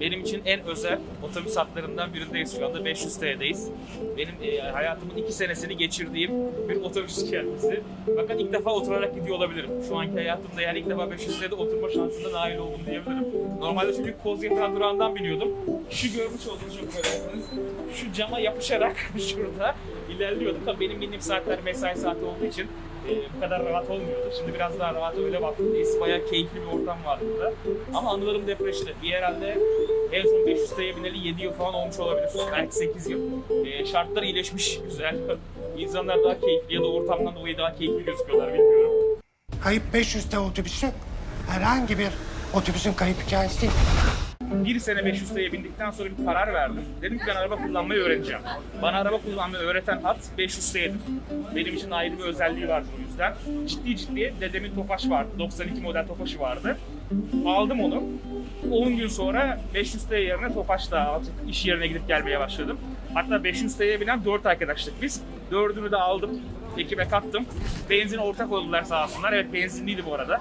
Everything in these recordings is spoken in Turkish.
Benim için en özel otobüs hatlarından birindeyiz şu anda. 500 TL'deyiz. Benim e, hayatımın iki senesini geçirdiğim bir otobüs kendisi. Fakat ilk defa oturarak gidiyor olabilirim. Şu anki hayatımda yani ilk defa 500 TL'de oturma şansına nail oldum diyebilirim. Normalde çünkü Kozyatağı durağından biniyordum. Şu görmüş olduğunuz çok. Şu cama yapışarak şurada ilerliyordum. Tabii benim bindiğim saatler mesai saati olduğu için e, bu kadar rahat olmuyordu. Şimdi biraz daha rahat öyle baktığımdayız. Bayağı keyifli bir ortam var burada. Ama anılarım depreşti. Bir herhalde en son 500 TL'ye bineli 7 yıl falan olmuş olabilir. Belki 8 yıl. E, şartlar iyileşmiş, güzel. İnsanlar daha keyifli ya da ortamdan dolayı daha keyifli gözüküyorlar bilmiyorum. Kayıp 500'te otobüsü herhangi bir otobüsün kayıp hikayesi değil. Bir sene 500 TL'ye bindikten sonra bir karar verdim. Dedim ki ben araba kullanmayı öğreneceğim. Bana araba kullanmayı öğreten hat 500 TL'dir. Benim için ayrı bir özelliği vardı o yüzden. Ciddi ciddi dedemin Tofaş vardı. 92 model Tofaş'ı vardı. Aldım onu. 10 gün sonra 500 TL yerine Tofaş'la artık iş yerine gidip gelmeye başladım. Hatta 500 TL'ye binen 4 arkadaşlık biz. Dördünü de aldım. Ekibe kattım. Benzin ortak oldular sağ olsunlar. Evet benzinliydi bu arada.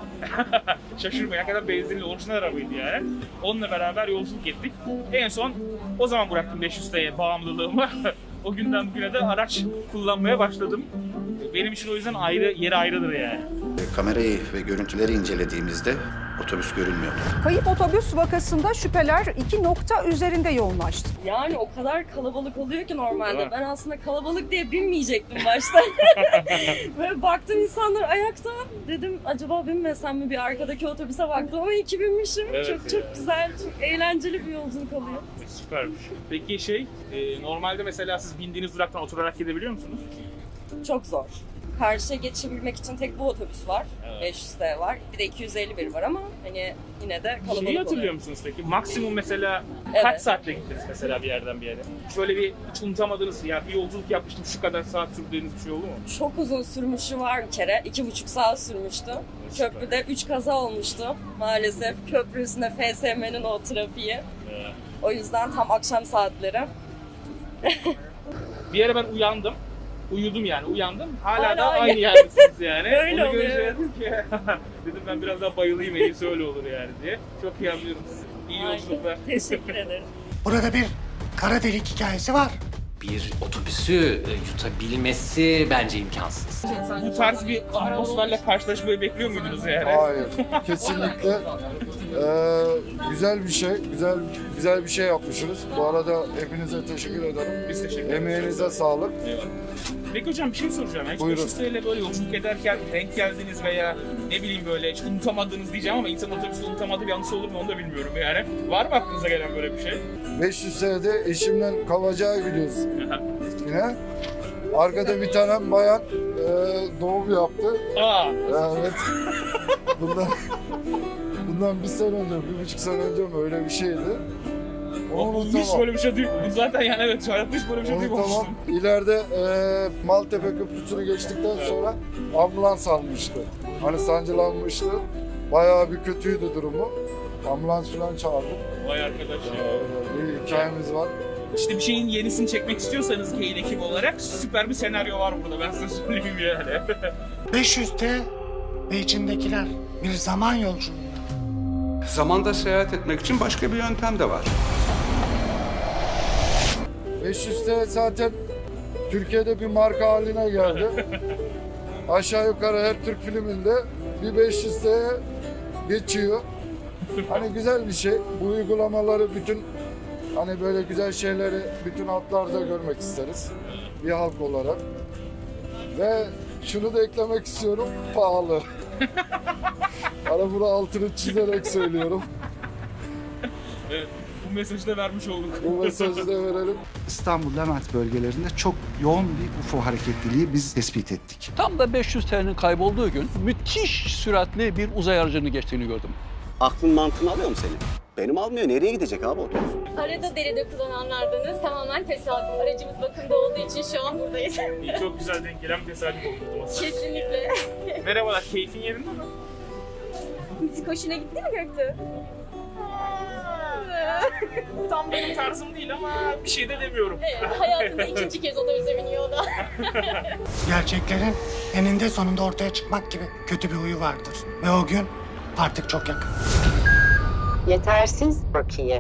Şaşırmayın. Hakikaten benzinli orijinal arabaydı yani. Onunla beraber yolculuk ettik. En son o zaman bıraktım 500 TL bağımlılığımı. o günden bugüne de araç kullanmaya başladım. Benim için o yüzden ayrı yeri ayrıdır yani. Kamerayı ve görüntüleri incelediğimizde otobüs görünmüyordu. Kayıp otobüs vakasında şüpheler iki nokta üzerinde yoğunlaştı. Yani o kadar kalabalık oluyor ki normalde. Ben aslında kalabalık diye binmeyecektim başta. Böyle baktım insanlar ayakta. Dedim acaba binmesem mi bir arkadaki otobüse baktım ama iki binmişim. Evet çok ya. çok güzel, çok eğlenceli bir yolculuk oluyor. Süpermiş. Peki şey, e, normalde mesela siz bindiğiniz duraktan oturarak gidebiliyor musunuz? Çok zor. Karşıya geçebilmek için tek bu otobüs var. Evet. 500 T var. Bir de 251 var ama hani yine de kalabalık Şeyi hatırlıyor oluyor. musunuz peki? Maksimum mesela Evet. kaç saatte gittiniz mesela bir yerden bir yere? Şöyle bir hiç unutamadığınız, ya bir yolculuk yapmıştım şu kadar saat sürdüğünüz bir şey oldu mu? Çok uzun sürmüşü var bir kere. iki buçuk saat sürmüştü. Süper. Köprüde 3 kaza olmuştu maalesef. Köprü üstünde FSM'nin o trafiği. Ee, O yüzden tam akşam saatleri. bir yere ben uyandım. Uyudum yani uyandım. Hala, Hala da aynı. aynı yerdesiniz yani. Öyle Onu oluyor, evet. dedim ki dedim ben biraz daha bayılayım en iyisi öyle olur yani diye. Çok iyi anlıyorum sizi. İyi yolculuklar. Teşekkür ederim. Burada bir kara delik hikayesi var. bir otobüsü e, yutabilmesi bence imkansız. Bu tarz bir atmosferle karşılaşmayı bekliyor muydunuz yani? Hayır, kesinlikle eee, güzel bir şey, güzel güzel bir şey yapmışsınız. Bu arada hepinize teşekkür ederim. Biz teşekkür ederiz. Emeğinize sağlık. Eyvallah. Peki hocam bir şey soracağım. Hiç Buyurun. 500 TL böyle yolculuk ederken denk geldiniz veya ne bileyim böyle hiç unutamadığınız diyeceğim ama insan otobüste unutamadığı bir anısı olur mu onu da bilmiyorum yani. Var mı aklınıza gelen böyle bir şey? 500 senede eşimden Kavacık'a gidiyoruz yine. Arkada bir tane bayan eee, doğum yaptı. Aa, Evet. Bundan, bundan bir sene önce, bir buçuk sene önce mi öyle bir şeydi. Onu o- hiç unutamam. böyle bir şey duymadım. Zaten yani evet hayatta hiç böyle bir şey Onu duymamıştım. tamam. İleride e, Maltepe Köprüsü'nü geçtikten sonra ambulans almıştı. Hani sancılanmıştı. Bayağı bir kötüydü durumu. Ambulans falan çağırdık. Vay arkadaş ya. Ee, bir hikayemiz var. İşte bir şeyin yenisini çekmek istiyorsanız Kane ekibi olarak süper bir senaryo var burada ben size söyleyeyim yani. 500'te ve içindekiler bir zaman yolculuğu. Zamanda seyahat etmek için başka bir yöntem de var. 500'te zaten Türkiye'de bir marka haline geldi. Aşağı yukarı her Türk filminde bir 500'te geçiyor. Hani güzel bir şey. Bu uygulamaları bütün hani böyle güzel şeyleri bütün hatlarda görmek isteriz. Bir halk olarak. Ve şunu da eklemek istiyorum. Pahalı. Hani bunu altını çizerek söylüyorum. evet, bu mesajı da vermiş olduk. Bu mesajı da verelim. İstanbul Levent bölgelerinde çok yoğun bir UFO hareketliliği biz tespit ettik. Tam da 500 TL'nin kaybolduğu gün müthiş süratli bir uzay aracının geçtiğini gördüm. Aklın mantığını alıyor mu senin? Benim almıyor. Nereye gidecek abi otobüs? Arada deride kullananlardanız. Tamamen tesadüf. Aracımız bakımda olduğu için şu an buradayız. İyi, Çok güzel denk gelen bir tesadüf oldu. Kesinlikle. Merhabalar, keyfin yerinde mi? Müzik hoşuna gitti mi Göktuğ? Tam benim tarzım değil ama bir şey de demiyorum. Evet, hayatında ikinci kez otobüse biniyor o da. Gerçeklerin eninde sonunda ortaya çıkmak gibi kötü bir huyu vardır. Ve o gün artık çok yakın. Yetersiz bakiye.